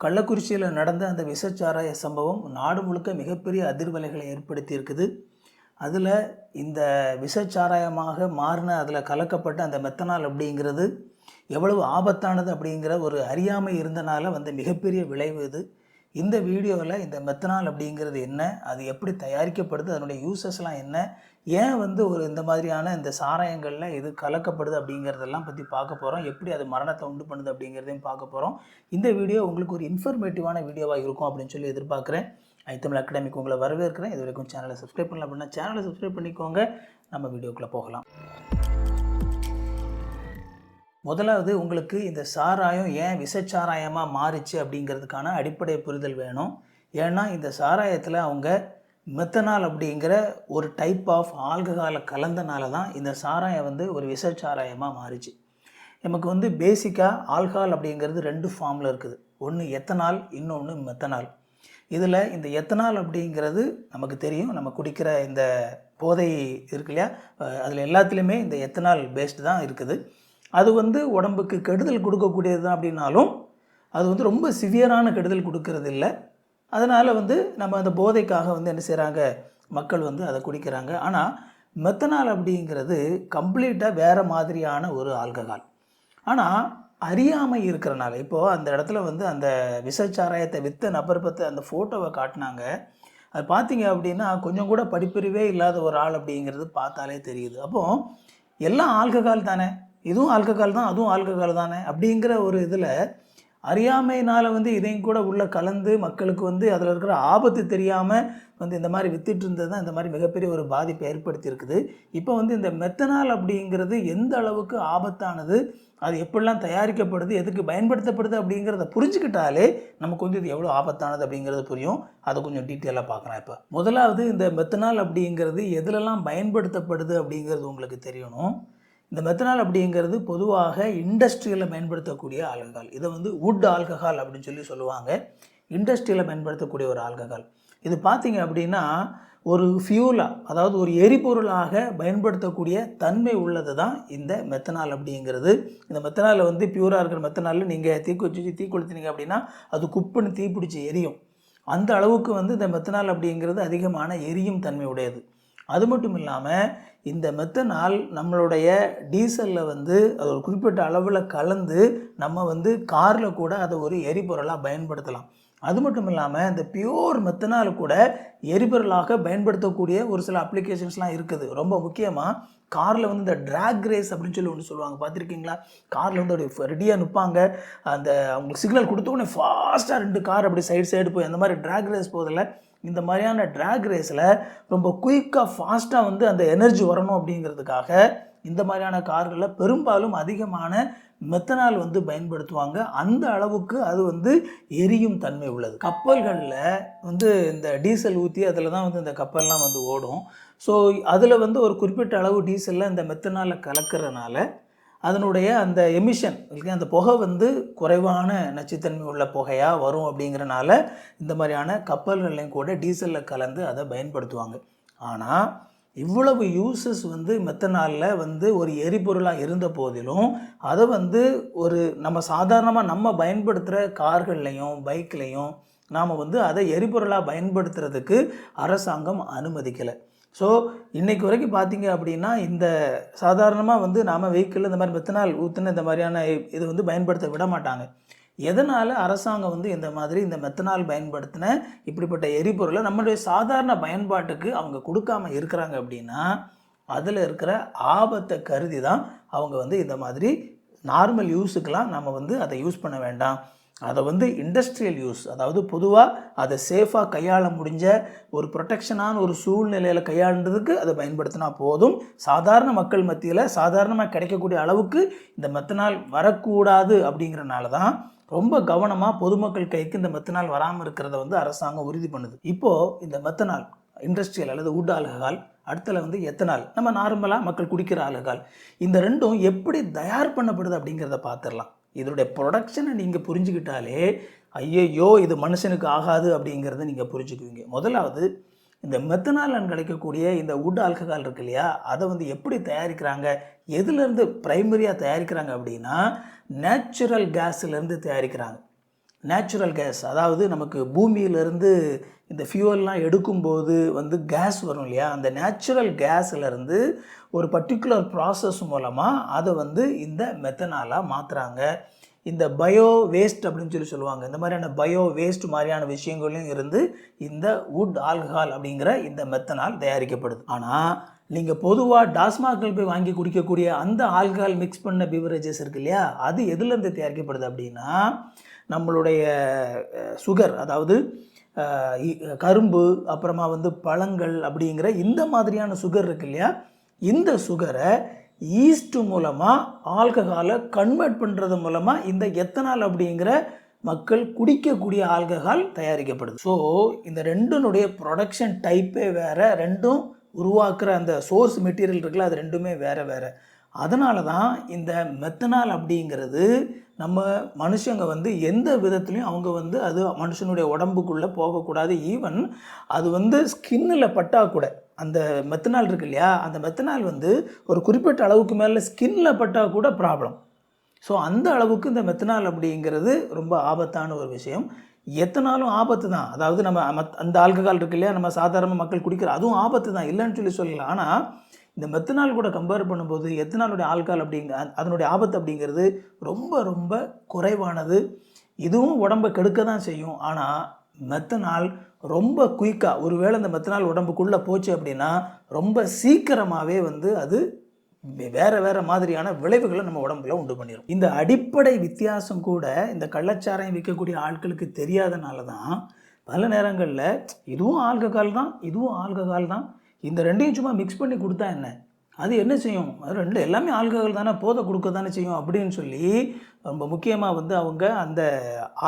கள்ளக்குறிச்சியில் நடந்த அந்த விஷச்சாராய சம்பவம் நாடு முழுக்க மிகப்பெரிய அதிர்வலைகளை ஏற்படுத்தி இருக்குது அதில் இந்த விஷச்சாராயமாக மாறின அதில் கலக்கப்பட்ட அந்த மெத்தனால் அப்படிங்கிறது எவ்வளவு ஆபத்தானது அப்படிங்கிற ஒரு அறியாமை இருந்தனால வந்த மிகப்பெரிய விளைவு இது. இந்த வீடியோவில் இந்த மெத்தனால் அப்படிங்கிறது என்ன அது எப்படி தயாரிக்கப்படுது அதனுடைய யூசஸ்லாம் என்ன ஏன் வந்து ஒரு இந்த மாதிரியான இந்த சாராயங்களில் இது கலக்கப்படுது அப்படிங்கிறதெல்லாம் பற்றி பார்க்க போகிறோம் எப்படி அது மரணத்தை உண்டு பண்ணுது அப்படிங்கிறதையும் பார்க்க போகிறோம் இந்த வீடியோ உங்களுக்கு ஒரு இன்ஃபர்மேட்டிவான வீடியோவாக இருக்கும் அப்படின்னு சொல்லி எதிர்பார்க்குறேன். ஐத்தமிழ் அகாடமிக்கு உங்களை வரவேற்கிறேன். இது வரைக்கும் சேனலை சப்ஸ்கிரைப் பண்ணல அப்படின்னா சேனலை சப்ஸ்கிரைப் பண்ணிக்கோங்க. நம்ம வீடியோக்குள்ளே போகலாம். முதலாவது உங்களுக்கு இந்த சாராயம் ஏன் விஷச்சாராயமாக மாறிச்சு அப்படிங்கிறதுக்கான அடிப்படை புரிதல் வேணும். ஏன்னா இந்த சாராயத்தில் அவங்க மெத்தனால் அப்படிங்கிற ஒரு டைப் ஆஃப் ஆல்கஹாலை கலந்தனால தான் இந்த சாராயம் வந்து ஒரு விஷச்சாராயமாக மாறிச்சு. நமக்கு வந்து பேசிக்காக ஆல்கஹால் அப்படிங்கிறது ரெண்டு ஃபார்மில் இருக்குது. ஒன்று எத்தனால் இன்னொன்று மெத்தனால். இதில் இந்த எத்தனால் அப்படிங்கிறது நமக்கு தெரியும். நம்ம குடிக்கிற இந்த போதை இருக்கு இல்லையா? அதில் எல்லாத்துலேயுமே இந்த எத்தனால் பேஸ்டு தான் இருக்குது. அது வந்து உடம்புக்கு கெடுதல் கொடுக்கக்கூடியது தான் அப்படின்னாலும் அது வந்து ரொம்ப சிவியரான கெடுதல் கொடுக்கறது இல்லை அதனால் வந்து நம்ம அந்த போதைக்காக வந்து என்ன செய்கிறாங்க மக்கள் வந்து அதை குடிக்கிறாங்க. ஆனால் மெத்தனால் அப்படிங்கிறது கம்ப்ளீட்டாக வேறு மாதிரியான ஒரு ஆல்கஹால். ஆனால் அறியாமை இருக்கிறனால இப்போது அந்த இடத்துல வந்து அந்த விசச்சாராயத்தை விற்ற நபர் பற்றி அந்த ஃபோட்டோவை காட்டினாங்க. அது பார்த்தீங்க அப்படின்னா கொஞ்சம் கூட படிப்பறிவே இல்லாத ஒரு ஆள் அப்படிங்கிறது பார்த்தாலே தெரியுது. அப்போது எல்லாம் ஆல்கஹால் தானே? இதுவும் ஆல்கஹால் தான் அதுவும் ஆல்கஹால் தானே? அப்படிங்கிற ஒரு இதில் அறியாமையினால் வந்து இதையும் கூட உள்ளே கலந்து மக்களுக்கு வந்து அதில் இருக்கிற ஆபத்து தெரியாமல் வந்து இந்த மாதிரி வித்துட்டு இருந்தது தான் இந்த மாதிரி மிகப்பெரிய ஒரு பாதிப்பை ஏற்படுத்தியிருக்குது. இப்போ வந்து இந்த மெத்தனால் அப்படிங்கிறது எந்த அளவுக்கு ஆபத்தானது அது எப்படிலாம் தயாரிக்கப்படுது எதுக்கு பயன்படுத்தப்படுது அப்படிங்கிறத புரிஞ்சுக்கிட்டாலே நமக்கு வந்து இது எவ்வளோ ஆபத்தானது அப்படிங்கிறது புரியும். அதை கொஞ்சம் டீட்டெயிலாக பார்க்குறேன் இப்போ. முதலாவது இந்த மெத்தனால் அப்படிங்கிறது எதுலெல்லாம் பயன்படுத்தப்படுது அப்படிங்கிறது உங்களுக்கு தெரியணும். இந்த மெத்தனால் அப்படிங்கிறது பொதுவாக இண்டஸ்ட்ரியில் பயன்படுத்தக்கூடிய ஆல்கஹால். இதை வந்து வுட் ஆல்கஹால் அப்படின்னு சொல்லி சொல்லுவாங்க. இண்டஸ்ட்ரியில் பயன்படுத்தக்கூடிய ஒரு ஆல்கஹால். இது பார்த்திங்க அப்படின்னா ஒரு ஃபியூலாக அதாவது ஒரு எரிபொருளாக பயன்படுத்தக்கூடிய தன்மை உள்ளது தான் இந்த மெத்தனால் அப்படிங்கிறது. இந்த மெத்தனாலில் வந்து பியூராக இருக்கிற மெத்தனாலில் நீங்கள் தீக்குச்சி தீ கொளுத்தினீங்க அப்படின்னா அது குப்புன்னு தீ பிடிச்சி எரியும். அந்த அளவுக்கு வந்து இந்த மெத்தனால் அப்படிங்கிறது அதிகமான எரியும் தன்மை உடையது. அது மட்டும் இல்லாமல் இந்த மெத்தனால் நம்மளுடைய டீசலில் வந்து அது ஒரு குறிப்பிட்ட அளவில் கலந்து நம்ம வந்து காரில் கூட அதை ஒரு எரிபொருளாக பயன்படுத்தலாம். அது மட்டும் இல்லாமல் இந்த பியோர் மெத்தனால் கூட எரிபொருளாக பயன்படுத்தக்கூடிய ஒரு சில அப்ளிகேஷன்ஸ்லாம் இருக்குது. ரொம்ப முக்கியமாக காரில் வந்து இந்த ட்ராக் ரேஸ் அப்படின்னு சொல்லி ஒன்று சொல்லுவாங்க. பார்த்துருக்கீங்களா? காரில் வந்து அப்படி ரெடியாக நிற்பாங்க அந்த அவங்களுக்கு சிக்னல் கொடுத்த உடனே ஃபாஸ்ட்டாக ரெண்டு கார் அப்படி சைடு சைடு போய் அந்த மாதிரி ட்ராக் ரேஸ் போதில் இந்த மாதிரியான ட்ராக் ரேஸில் ரொம்ப குயிக்காக ஃபாஸ்ட்டாக வந்து அந்த எனர்ஜி வரணும் அப்படிங்கிறதுக்காக இந்த மாதிரியான கார்களில் பெரும்பாலும் அதிகமான மெத்தனால் வந்து பயன்படுத்துவாங்க. அந்த அளவுக்கு அது வந்து எரியும் தன்மை உள்ளது. கப்பல்களில் வந்து இந்த டீசல் ஊற்றி அதில் தான் வந்து இந்த கப்பல்லாம் வந்து ஓடும். ஸோ அதில் வந்து ஒரு குறிப்பிட்ட அளவு டீசலில் இந்த மெத்தனால் கலக்கிறனால அதனுடைய அந்த எமிஷன் இல்லையா அந்த புகை வந்து குறைவான நச்சுத்தன்மை உள்ள புகையாக வரும் அப்படிங்கிறனால இந்த மாதிரியான கப்பல்கள்லையும் கூட டீசலில் கலந்து அதை பயன்படுத்துவாங்க. ஆனால் இவ்வளவு யூசஸ் வந்து மெத்தனாலில் வந்து ஒரு எரிபொருளாக இருந்த போதிலும் அதை வந்து ஒரு நம்ம சாதாரணமாக நம்ம பயன்படுத்துகிற கார்கள்லையும் பைக்லேயும் நாம் வந்து அதை எரிபொருளாக பயன்படுத்துறதுக்கு அரசாங்கம் அனுமதிக்கலை. ஸோ இன்றைக்கு வரைக்கும் பார்த்தீங்க அப்படின்னா இந்த சாதாரணமாக வந்து நாம் வெஹிக்கிளில் இந்த மாதிரி மெத்தனால் ஊற்றுன இந்த மாதிரியான இது வந்து பயன்படுத்த விட மாட்டாங்க. எதனால் அரசாங்கம் வந்து இந்த மாதிரி இந்த மெத்தனால் பயன்படுத்தின இப்படிப்பட்ட எரிபொருளை நம்மளுடைய சாதாரண பயன்பாட்டுக்கு அவங்க கொடுக்காம இருக்கிறாங்க அப்படின்னா அதில் இருக்கிற ஆபத்தை கருதி தான் அவங்க வந்து இந்த மாதிரி நார்மல் யூஸுக்கெலாம் நம்ம வந்து அதை யூஸ் பண்ண வேண்டாம். அதை வந்து இண்டஸ்ட்ரியல் யூஸ் அதாவது பொதுவாக அதை சேஃபாக கையாள முடிஞ்ச ஒரு ப்ரொடெக்ஷனான ஒரு சூழ்நிலையில் கையாளுறதுக்கு அதை பயன்படுத்தினா போதும். சாதாரண மக்கள் மத்தியில் சாதாரணமாக கிடைக்கக்கூடிய அளவுக்கு இந்த மெத்தனால் வரக்கூடாது அப்படிங்கிறனால தான் ரொம்ப கவனமாக பொதுமக்கள் கைக்கு இந்த மெத்தனால் வராமல் இருக்கிறத வந்து அரசாங்கம் உறுதி பண்ணுது. இப்போது இந்த மெத்தனால் இண்டஸ்ட்ரியல் அல்லது உட் ஆல்கஹால் அடுத்தல வந்து எத்தனால் நம்ம நார்மலாக மக்கள் குடிக்கிற ஆல்கஹால் இந்த ரெண்டும் எப்படி தயார் பண்ணப்படுது அப்படிங்கிறத பார்த்துடலாம். இதனுடைய ப்ரொடக்ஷனை நீங்கள் புரிஞ்சுக்கிட்டாலே ஐயையோ இது மனுஷனுக்கு ஆகாது அப்படிங்கிறத நீங்கள் புரிஞ்சுக்குவீங்க. முதலாவது இந்த மெத்தனால் கிடைக்கக்கூடிய இந்த உட் ஆல்கஹால் இருக்கு இல்லையா அதை வந்து எப்படி தயாரிக்கிறாங்க எதுலேருந்து ப்ரைமரியாக தயாரிக்கிறாங்க அப்படின்னா நேச்சுரல் கேஸ்லேருந்து தயாரிக்கிறாங்க. Natural gas. அதாவது நமக்கு பூமியிலிருந்து இந்த ஃபியூவல்லாம் எடுக்கும்போது வந்து கேஸ் வரும் இல்லையா? அந்த நேச்சுரல் கேஸ்லேருந்து ஒரு பர்டிகுலர் ப்ராசஸ் மூலமாக அதை வந்து இந்த மெத்தனாலாக மாற்றுறாங்க இந்த பயோ வேஸ்ட் அப்படின்னு சொல்லி சொல்லுவாங்க. இந்த மாதிரியான பயோ வேஸ்ட் மாதிரியான விஷயங்களையும் இருந்து இந்த வுட் ஆல்கஹால் அப்படிங்கிற இந்த மெத்தனால் தயாரிக்கப்படுது. ஆனால் நீங்கள் பொதுவாக டாஸ்மாகில் போய் வாங்கி குடிக்கக்கூடிய அந்த ஆல்கஹால் மிக்ஸ் பண்ண பிவரேஜஸ் இருக்கு இல்லையா? அது எதுலேருந்து தயாரிக்கப்படுது அப்படின்னா நம்மளுடைய சுகர் அதாவது கரும்பு அப்புறமா வந்து பழங்கள் அப்படிங்கிற இந்த மாதிரியான சுகர் இருக்கு இல்லையா? இந்த சுகரை ஈஸ்ட் மூலமாக ஆல்கஹாலை கன்வெர்ட் பண்ணுறது மூலமாக இந்த எத்தனால் அப்படிங்கிற மக்கள் குடிக்கக்கூடிய ஆல்கஹால் தயாரிக்கப்படுது. ஸோ இந்த ரெண்டுனுடைய ப்ரொடக்ஷன் டைப்பே வேறு ரெண்டும் உருவாக்குற அந்த சோர்ஸ் மெட்டீரியல் இருக்குல்ல அது ரெண்டுமே வேறு வேறு. அதனால தான் இந்த மெத்தனால் அப்படிங்கிறது நம்ம மனுஷங்க வந்து எந்த விதத்துலையும் அவங்க வந்து அது மனுஷனுடைய உடம்புக்குள்ளே போகக்கூடாது. ஈவன் அது வந்து ஸ்கின்னில் பட்டா கூட அந்த மெத்தனால் இருக்கு இல்லையா அந்த மெத்தனால் வந்து ஒரு குறிப்பிட்ட அளவுக்கு மேலே ஸ்கின்னில் பட்டா கூட ப்ராப்ளம் ஸோ அந்த அளவுக்கு இந்த மெத்தனால் அப்படிங்கிறது ரொம்ப ஆபத்தான ஒரு விஷயம். எத்தனாலும் ஆபத்து தான். அதாவது நம்ம மத்- அந்த ஆல்கஹால் இருக்கு இல்லையா? நம்ம சாதாரண மக்கள் குடிக்கிற அதுவும் ஆபத்து தான். இல்லைன்னு சொல்லி சொல்லலாம் ஆனால் இந்த மெத்தனால் கூட கம்பேர் பண்ணும்போது எத்தனாலுடைய ஆல்கஹால் அப்படிங்க அதனுடைய ஆபத்து அப்படிங்கிறது ரொம்ப ரொம்ப குறைவானது. இதுவும் உடம்பை கெடுக்க தான் செய்யும். ஆனால் மெத்தனால் ரொம்ப குயிக்காக ஒருவேளை இந்த மெத்தனால் உடம்புக்குள்ளே போச்சு அப்படின்னா ரொம்ப சீக்கிரமாகவே வந்து அது வேற வேற மாதிரியான விளைவுகளை நம்ம உடம்புல உண்டு பண்ணிடும் இந்த அடிப்படை வித்தியாசம் கூட இந்த கள்ளச்சாராயம் விற்கக்கூடிய ஆட்களுக்கு தெரியாதனால தான் பல நேரங்களில் இதுவும் ஆல்கஹால் தான் இதுவும் ஆல்கஹால் தான் இந்த ரெண்டையும் சும்மா மிக்ஸ் பண்ணி கொடுத்தா என்ன? அது என்ன செய்யும்? அது ரெண்டு எல்லாமே ஆல்கஹால் தானே போதை கொடுக்க தானே செய்யும் அப்படின்னு சொல்லி ரொம்ப முக்கியமாக வந்து அவங்க அந்த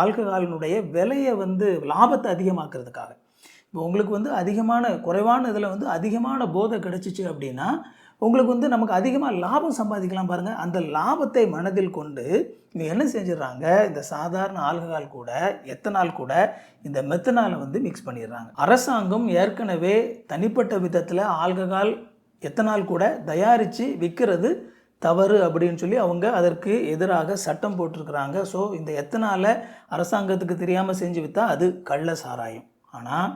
ஆல்கஹாலினுடைய விலையை வந்து லாபத்தை அதிகமாக்குறதுக்காக. இப்போ உங்களுக்கு வந்து அதிகமான குறைவான இதில் வந்து அதிகமான போதை கிடச்சிச்சு அப்படின்னா உங்களுக்கு வந்து நமக்கு அதிகமாக லாபம் சம்பாதிக்கலாம் பாருங்கள் அந்த லாபத்தை மனதில் கொண்டு இவங்க என்ன செஞ்சிடறாங்க? இந்த சாதாரண ஆல்கஹால் கூட எத்தனால் கூட இந்த மெத்தனாலை வந்து மிக்ஸ் பண்ணிடுறாங்க. அரசாங்கம் ஏற்கனவே தனிப்பட்ட விதத்தில் ஆல்கஹால் எத்தனால் கூட தயாரித்து விற்கிறது தவறு அப்படின்னு சொல்லி அவங்க அதற்கு எதிராக சட்டம் போட்டிருக்கிறாங்க. ஸோ இந்த எத்தனால அரசாங்கத்துக்கு தெரியாமல் செஞ்சு விற்றா அது கள்ள சாராயம். ஆனால்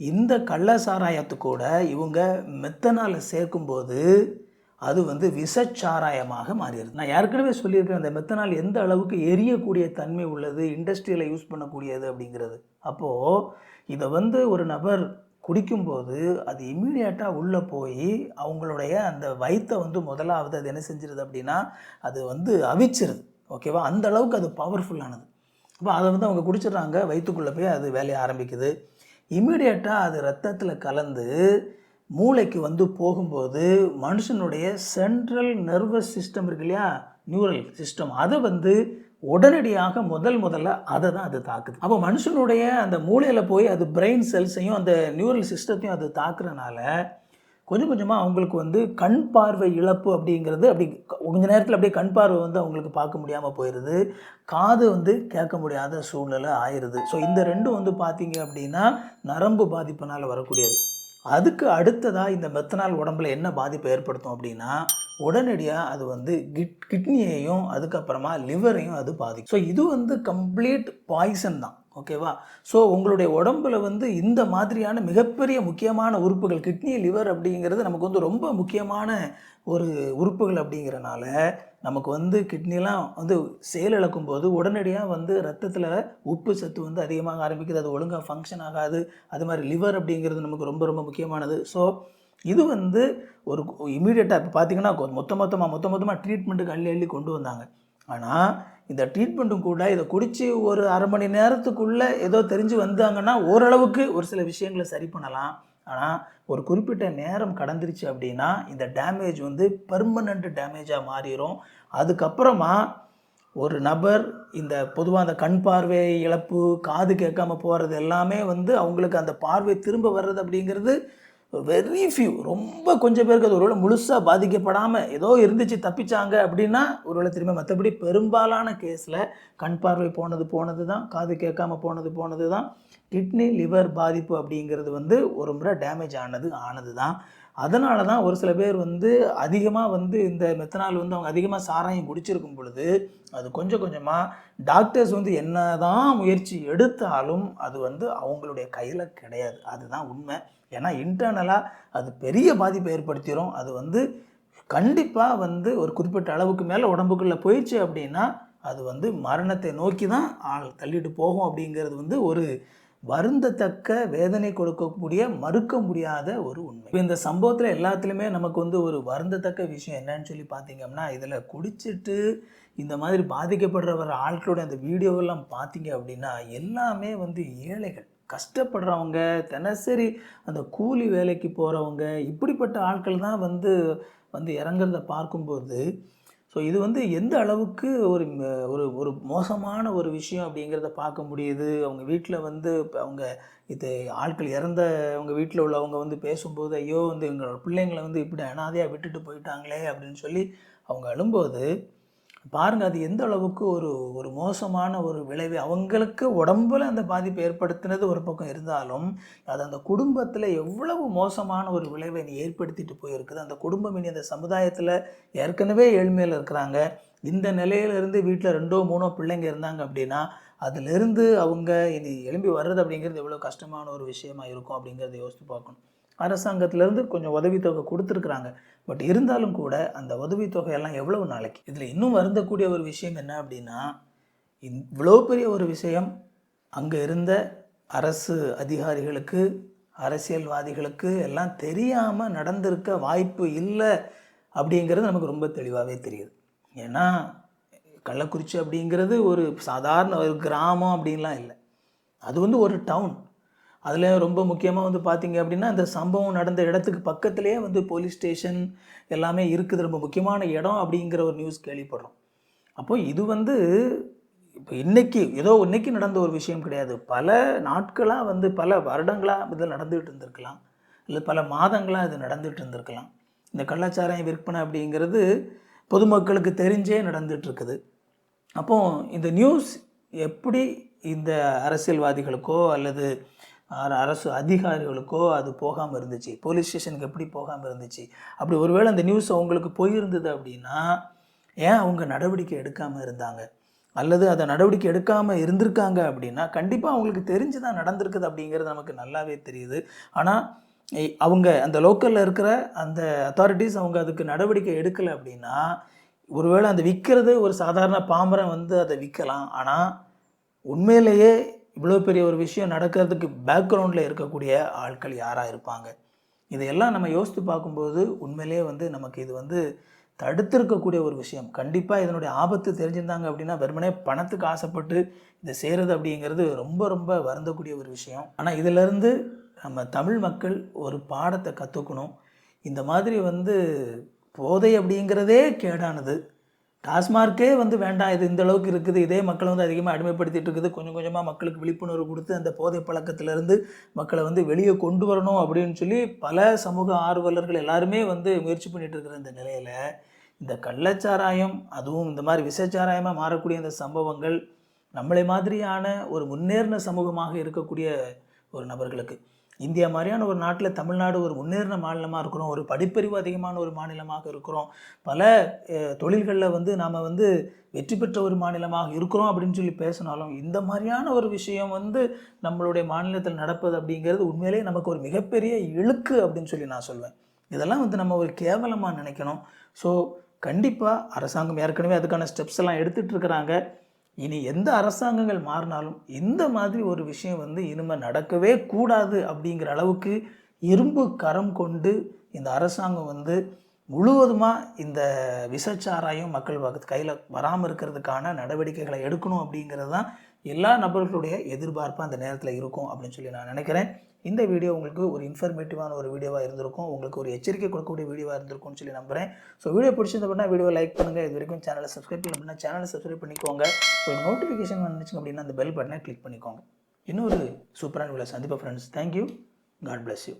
இந்த கள்ள சாராயத்துக்கூட இவங்க மெத்தனால் சேர்க்கும்போது அது வந்து விஷச்சாராயமாக மாறிடுது. நான் ஏற்கனவே சொல்லியிருக்கேன் அந்த மெத்தனால் எந்த அளவுக்கு எரியக்கூடிய தன்மை உள்ளது இண்டஸ்ட்ரியில் யூஸ் பண்ணக்கூடியது அப்படிங்கிறது. அப்போது இதை வந்து ஒரு நபர் குடிக்கும்போது அது இம்மீடியட்டாக உள்ளே போய் அவங்களுடைய அந்த வயிற்றை வந்து முதலாவது அது என்ன செஞ்சிருது அப்படின்னா அது வந்து அவிச்சிருது. ஓகேவா? அந்த அளவுக்கு அது பவர்ஃபுல்லானது அப்போ அதை வந்து அவங்க குடிச்சிடுறாங்க வயிற்றுக்குள்ளே போய் அது வேலையை ஆரம்பிக்குது. இமீடியட்டாக அது ரத்தத்தில் கலந்து மூளைக்கு வந்து போகும்போது மனுஷனுடைய சென்ட்ரல் நர்வஸ் சிஸ்டம் இருக்கு இல்லையா? நியூரல் சிஸ்டம் அதை வந்து உடனடியாக முதல் முதல்ல அதை தான் அது தாக்குது. அப்போ மனுஷனுடைய அந்த மூளையில் போய் அது பிரெயின் செல்ஸையும் அந்த நியூரல் சிஸ்டத்தையும் அது தாக்குறனால கொஞ்சம் கொஞ்சமாக அவங்களுக்கு வந்து கண் பார்வை இழப்பு அப்படிங்கிறது அப்படி கொஞ்ச நேரத்தில் அப்படியே கண் பார்வை வந்து அவங்களுக்கு பார்க்க முடியாமல் போயிடுது காது வந்து கேட்க முடியாத சூழ்நிலை ஆயிடுது ஸோ இந்த ரெண்டும் வந்து பார்த்தீங்க அப்படின்னா நரம்பு பாதிப்பினால் வரக்கூடியது. அதுக்கு அடுத்ததாக இந்த மெத்தனால் உடம்புல என்ன பாதிப்பை ஏற்படுத்தும் அப்படின்னா உடனடியாக அது வந்து கிட் கிட்னியையும் அதுக்கப்புறமா லிவரையும் அது பாதிக்கும். ஸோ இது வந்து கம்ப்ளீட் பாய்சன் தான். ஓகேவா? ஸோ உங்களுடைய உடம்புல வந்து இந்த மாதிரியான மிகப்பெரிய முக்கியமான உறுப்புகள் கிட்னி லிவர் அப்படிங்கிறது நமக்கு வந்து ரொம்ப முக்கியமான ஒரு உறுப்புகள் அப்படிங்கிறனால நமக்கு வந்து கிட்னிலாம் வந்து செயலிழக்கும் போது உடனடியாக வந்து ரத்தத்தில் உப்பு சத்து வந்து அதிகமாக ஆரம்பிக்குது. அது ஒழுங்காக ஃபங்க்ஷன் ஆகாது. அது மாதிரி லிவர் அப்படிங்கிறது நமக்கு ரொம்ப ரொம்ப முக்கியமானது. ஸோ இது வந்து ஒரு இமீடியட்டாக இப்போ பார்த்தீங்கன்னா மொத்த மொத்தமாக மொத்த மொத்தமாக ட்ரீட்மெண்ட்டுக்கு அள்ளி அள்ளி கொண்டு வந்தாங்க. ஆனால் இந்த ட்ரீட்மெண்ட்டும் கூட இதை குடித்து ஒரு அரை மணி நேரத்துக்குள்ளே ஏதோ தெரிஞ்சு வந்தாங்கன்னா ஓரளவுக்கு ஒரு சில விஷயங்களை சரி பண்ணலாம். ஆனால் ஒரு குறிப்பிட்ட நேரம் கடந்துருச்சு அப்படின்னா இந்த டேமேஜ் வந்து பெர்மனண்ட் டேமேஜாக மாறிடும் அதுக்கப்புறமா ஒரு நபர் இந்த பொதுவாக அந்த கண் பார்வை இழப்பு காது கேட்காம போகிறது எல்லாமே வந்து அவங்களுக்கு அந்த பார்வை திரும்ப வர்றது அப்படிங்கிறது வெரி ஃபியூ ரொம்ப கொஞ்சம் பேருக்கு அது ஒருவேளை முழுசாக பாதிக்கப்படாமல் ஏதோ இருந்துச்சு தப்பிச்சாங்க அப்படின்னா ஒருவேளை திரும்ப மற்றபடி பெரும்பாலான கேஸில் கண் பார்வை போனது போனது தான் காது கேட்காம போனது போனது தான் கிட்னி லிவர் பாதிப்பு அப்படிங்கிறது வந்து ஒரு முறை டேமேஜ் ஆனது ஆனது தான் அதனால தான் ஒரு சில பேர் வந்து அதிகமாக வந்து இந்த மெத்தனால் வந்து அவங்க அதிகமாக சாராயம் குடிச்சிருக்கும் பொழுது அது கொஞ்சம் கொஞ்சமாக டாக்டர்ஸ் வந்து என்னதான் முயற்சி எடுத்தாலும் அது வந்து அவங்களுடைய கையில் கிடையாது. அதுதான் உண்மை. ஏன்னா இன்டர்னலாக அது பெரிய பாதிப்பை ஏற்படுத்திடும் அது வந்து கண்டிப்பாக வந்து ஒரு குறிப்பிட்ட அளவுக்கு மேலே உடம்புக்குள்ளே போயிடுச்சு அப்படின்னா அது வந்து மரணத்தை நோக்கி தான் ஆள் தள்ளிட்டு போகும் அப்படிங்கிறது வந்து ஒரு வருந்தத்தக்க வேதனை கொடுக்கக்கூடிய மறுக்க முடியாத ஒரு உண்மை. இந்த சம்பவத்தில் எல்லாத்துலேயுமே நமக்கு வந்து ஒரு வருந்தத்தக்க விஷயம் என்னன்னு சொல்லி பார்த்தீங்கன்னா இதில் குடிச்சிட்டு இந்த மாதிரி பாதிக்கப்படுறவர் ஆட்களோட அந்த வீடியோவெல்லாம் பார்த்தீங்க அப்படின்னா எல்லாமே வந்து ஏழைகள். கஷ்டப்படுறவங்க தினசரி அந்த கூலி வேலைக்கு போகிறவங்க இப்படிப்பட்ட ஆட்கள் தான் வந்து வந்து இறங்குறத பார்க்கும்போது ஸோ இது வந்து எந்த அளவுக்கு ஒரு ஒரு ஒரு மோசமான ஒரு விஷயம் அப்படிங்கிறத பார்க்க முடியுது? அவங்க வீட்டில் வந்து இப்போ அவங்க இது ஆட்கள் இறந்த அவங்க வீட்டில் உள்ளவங்க வந்து பேசும்போது ஐயோ வந்து எங்களோட பிள்ளைங்களை வந்து இப்படி அனாதையாக விட்டுட்டு போயிட்டாங்களே அப்படின்னு சொல்லி அவங்க அழும்போது பாருங்க அது எந்த அளவுக்கு ஒரு ஒரு மோசமான ஒரு விளைவு. அவங்களுக்கு உடம்புல அந்த பாதிப்பை ஏற்படுத்தினது ஒரு பக்கம் இருந்தாலும் அது அந்த குடும்பத்தில் எவ்வளவு மோசமான ஒரு விளைவை நீ ஏற்படுத்திட்டு போயிருக்குது. அந்த குடும்பம் இனி அந்த சமுதாயத்தில் ஏற்கனவே ஏழ்மையில் இருக்கிறாங்க. இந்த நிலையிலிருந்து வீட்டில் ரெண்டோ மூணோ பிள்ளைங்க இருந்தாங்க அப்படின்னா அதிலிருந்து அவங்க இனி எழும்பி வர்றது அப்படிங்கிறது எவ்வளோ கஷ்டமான ஒரு விஷயமா இருக்கும் அப்படிங்கிறத யோசித்து பார்க்கணும். அரசாங்கத்திலேருந்து கொஞ்சம் உதவித்தொகை கொடுத்துருக்குறாங்க. பட் இருந்தாலும் கூட அந்த உதவித்தொகையெல்லாம் எவ்வளவு நாளைக்கு? இதில் இன்னும் வருந்தக்கூடிய ஒரு விஷயம் என்ன அப்படின்னா இவ்வளோ பெரிய ஒரு விஷயம் அங்கே இருந்த அரசு அதிகாரிகளுக்கு அரசியல்வாதிகளுக்கு எல்லாம் தெரியாமல் நடந்திருக்க வாய்ப்பு இல்லை அப்படிங்கிறது நமக்கு ரொம்ப தெளிவாகவே தெரியுது. ஏன்னா கள்ளக்குறிச்சி அப்படிங்கிறது ஒரு சாதாரண ஒரு கிராமம் அப்படின்லாம் இல்லை. அது வந்து ஒரு டவுன் அதில் ரொம்ப முக்கியமாக வந்து பார்த்தீங்க அப்படின்னா இந்த சம்பவம் நடந்த இடத்துக்கு பக்கத்துலேயே வந்து போலீஸ் ஸ்டேஷன் எல்லாமே இருக்குது. ரொம்ப முக்கியமான இடம் அப்படிங்கிற ஒரு நியூஸ் கேள்விப்படுறோம். அப்போது இது வந்து இப்போ இன்றைக்கி ஏதோ இன்றைக்கி நடந்த ஒரு விஷயம் கிடையாது. பல நாட்களாக வந்து பல வருடங்களாக இது நடந்துகிட்டு இருந்திருக்கலாம். இல்லை பல மாதங்களாக இது நடந்துகிட்டு இருந்திருக்கலாம். இந்த கள்ளச்சாராயம் விற்பனை அப்படிங்கிறது பொதுமக்களுக்கு தெரிஞ்சே நடந்துகிட்ருக்குது அப்போது இந்த நியூஸ் எப்படி இந்த அரசியல்வாதிகளுக்கோ அல்லது அரசு அதிகாரிகளுக்கோ அது போகாமல் இருந்துச்சு. போலீஸ் ஸ்டேஷனுக்கு எப்படி போகாமல் இருந்துச்சு? அப்படி ஒருவேளை அந்த நியூஸ் அவங்களுக்கு போயிருந்தது அப்படின்னா ஏன் அவங்க நடவடிக்கை எடுக்காமல் இருந்தாங்க? அல்லது அதை நடவடிக்கை எடுக்காமல் இருந்திருக்காங்க அப்படின்னா கண்டிப்பாக அவங்களுக்கு தெரிஞ்சு தான் நடந்திருக்குது அப்படிங்கிறது நமக்கு நல்லாவே தெரியுது. ஆனால் அவங்க அந்த லோக்கலில் இருக்கிற அந்த அத்தாரிட்டிஸ் அவங்க அதுக்கு நடவடிக்கை எடுக்கலை அப்படின்னா ஒருவேளை அந்த விற்கிறது ஒரு சாதாரண பாம்பரை வந்து அதை விற்கலாம் ஆனால் உண்மையிலேயே இவ்வளோ பெரிய ஒரு விஷயம் நடக்கிறதுக்கு பேக்ரவுண்டில் இருக்கக்கூடிய ஆட்கள் யாராக இருப்பாங்க? இதையெல்லாம் நம்ம யோசித்து பார்க்கும்போது உண்மையிலேயே வந்து நமக்கு இது வந்து தடுத்திருக்கக்கூடிய ஒரு விஷயம். கண்டிப்பாக இதனுடைய ஆபத்து தெரிஞ்சிருந்தாங்க அப்படின்னா வெறுமனே பணத்துக்கு ஆசைப்பட்டு இதை செய்கிறது அப்படிங்கிறது ரொம்ப ரொம்ப வருந்தக்கூடிய ஒரு விஷயம். ஆனால் இதிலிருந்து நம்ம தமிழ் மக்கள் ஒரு பாடத்தை கற்றுக்கணும் இந்த மாதிரி வந்து போதை அப்படிங்கிறதே கேடானது. டாஸ்மார்க்கே வந்து வேண்டாம் இது இந்த அளவுக்கு இருக்குது இதே மக்களை வந்து அதிகமாக அடிமைப்படுத்திட்டு இருக்குது கொஞ்சம் கொஞ்சமாக மக்களுக்கு விழிப்புணர்வு கொடுத்து அந்த போதை பழக்கத்திலிருந்து மக்களை வந்து வெளியே கொண்டு வரணும் அப்படின்னு சொல்லி பல சமூக ஆர்வலர்கள் எல்லாருமே வந்து முயற்சி பண்ணிட்டு இருக்கிற இந்த நிலையில் இந்த கள்ளச்சாராயம் அதுவும் இந்த மாதிரி விஷச்சாராயமாக மாறக்கூடிய இந்த சம்பவங்கள் நம்மளை மாதிரியான ஒரு முன்னேறின சமூகமாக இருக்கக்கூடிய ஒரு நபர்களுக்கு. இந்தியா மாதிரியான ஒரு நாட்டில் தமிழ்நாடு ஒரு முன்னேறின மாநிலமாக இருக்கிறோம். ஒரு படிப்பறிவு அதிகமான ஒரு மாநிலமாக இருக்கிறோம். பல தொழில்களில் வந்து நாம் வந்து வெற்றி பெற்ற ஒரு மாநிலமாக இருக்கிறோம் அப்படின்னு சொல்லி பேசினாலும் இந்த மாதிரியான ஒரு விஷயம் வந்து நம்மளுடைய மாநிலத்தில் நடப்பது அப்படிங்கிறது உண்மையிலேயே நமக்கு ஒரு மிகப்பெரிய இழுக்கு அப்படின்னு சொல்லி நான் சொல்வேன். இதெல்லாம் வந்து நம்ம ஒரு கேவலமாக நினைக்கணும். ஸோ கண்டிப்பாக அரசாங்கம் ஏற்கனவே அதுக்கான ஸ்டெப்ஸ் எல்லாம் எடுத்துகிட்டு இருக்கிறாங்க. இனி எந்த அரசாங்கங்கள் மாறினாலும் இந்த மாதிரி ஒரு விஷயம் வந்து இனிமேல் நடக்கவே கூடாது அப்படிங்கிற அளவுக்கு இரும்பு கரம் கொண்டு இந்த அரசாங்கம் வந்து முழுவதுமாக இந்த விசச்சாராயம் மக்கள் பக்கத்து கையில் வராமல் இருக்கிறதுக்கான நடவடிக்கைகளை எடுக்கணும் அப்படிங்கிறது தான் எல்லா நபர்களுடைய எதிர்பார்ப்பாக அந்த நேரத்தில் இருக்கும் அப்படின்னு சொல்லி நான் நினைக்கிறேன். இந்த வீடியோ உங்களுக்கு ஒரு இன்ஃபர்மேட்டிவான ஒரு வீடியோவாக இருந்திருக்கும். உங்களுக்கு ஒரு எச்சரிக்கை கொடுக்கக்கூடிய வீடியோவாக இருந்திருக்கும்னு சொல்லி நம்புறேன். ஸோ வீடியோ பிடிச்சிருந்த அப்படின்னா வீடியோ லைக் பண்ணுங்கள் இது வரைக்கும் சேனலை சப்ஸ்கிரைப் பண்ணல அப்படின்னா சேனலை சப்ஸ்கிரைப் பண்ணிக்கோங்க. ஒரு நோட்டிஃபிகேஷன் வந்துச்சுங்க அப்படின்னா அந்த பெல் பட்டனை கிளிக் பண்ணிக்கோங்க. இன்னொரு சூப்பரான video சந்திப்பா friends thank you God bless you